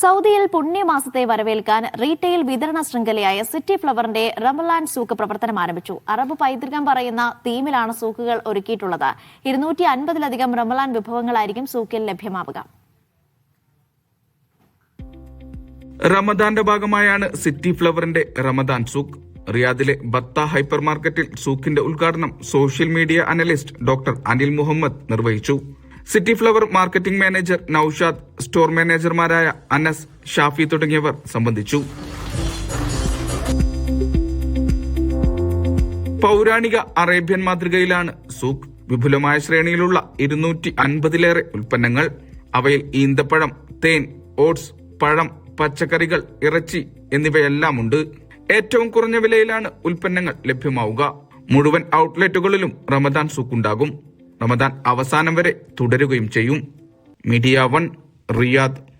സൗദിയിൽ പുണ്യമാസത്തെ വരവേൽക്കാൻ റീറ്റെയിൽ വിതരണ ശൃംഖലയായ സിറ്റി ഫ്ലവറിന്റെ റമലാൻ സൂക്ക് പ്രവർത്തനം ആരംഭിച്ചു. അറബ് പൈതൃകം പറയുന്ന തീമിലാണ് സൂക്കുകൾ ഒരുക്കിയിട്ടുള്ളത്. ഇരുന്നൂറ്റി അൻപതിലധികം റമലാൻ വിഭവങ്ങളായിരിക്കും സൂക്കിൽ ലഭ്യമാവുക. റമദാന്റെ ഭാഗമായാണ് സിറ്റി ഫ്ലവറിന്റെ റമദാൻ സൂക്ക്. റിയാദിലെ ബത്ത ഹൈപ്പർ മാർക്കറ്റിൽ സൂക്കിന്റെ ഉദ്ഘാടനം social media analyst doctor Anil Muhammad നിർവഹിച്ചു. City flower marketing manager Noushad store മാനേജർമാരായ Anas Shafi തുടങ്ങിയവർ സംബന്ധിച്ചു. പൗരാണിക അറേബ്യൻ മാതൃകയിലാണ് സൂക്ക് വിപുലമായ ശ്രേണിയിലുള്ള ഇരുന്നൂറ്റി അൻപതിലേറെ ഉൽപ്പന്നങ്ങൾ. അവയിൽ ഈന്തപ്പഴം തേൻ ഓട്സ് പഴം പച്ചക്കറികൾ ഇറച്ചി എന്നിവയെല്ലാം ഉണ്ട് ഏറ്റവും കുറഞ്ഞ വിലയിലാണ് ഉൽപ്പന്നങ്ങൾ ലഭ്യമാവുക. മുഴുവൻ ഔട്ട്ലെറ്റുകളിലും റമദാൻ സൂക്ക് ഉണ്ടാകും. റമദാൻ അവസാനം വരെ തുടരുകയും ചെയ്യും. Media one Riyadh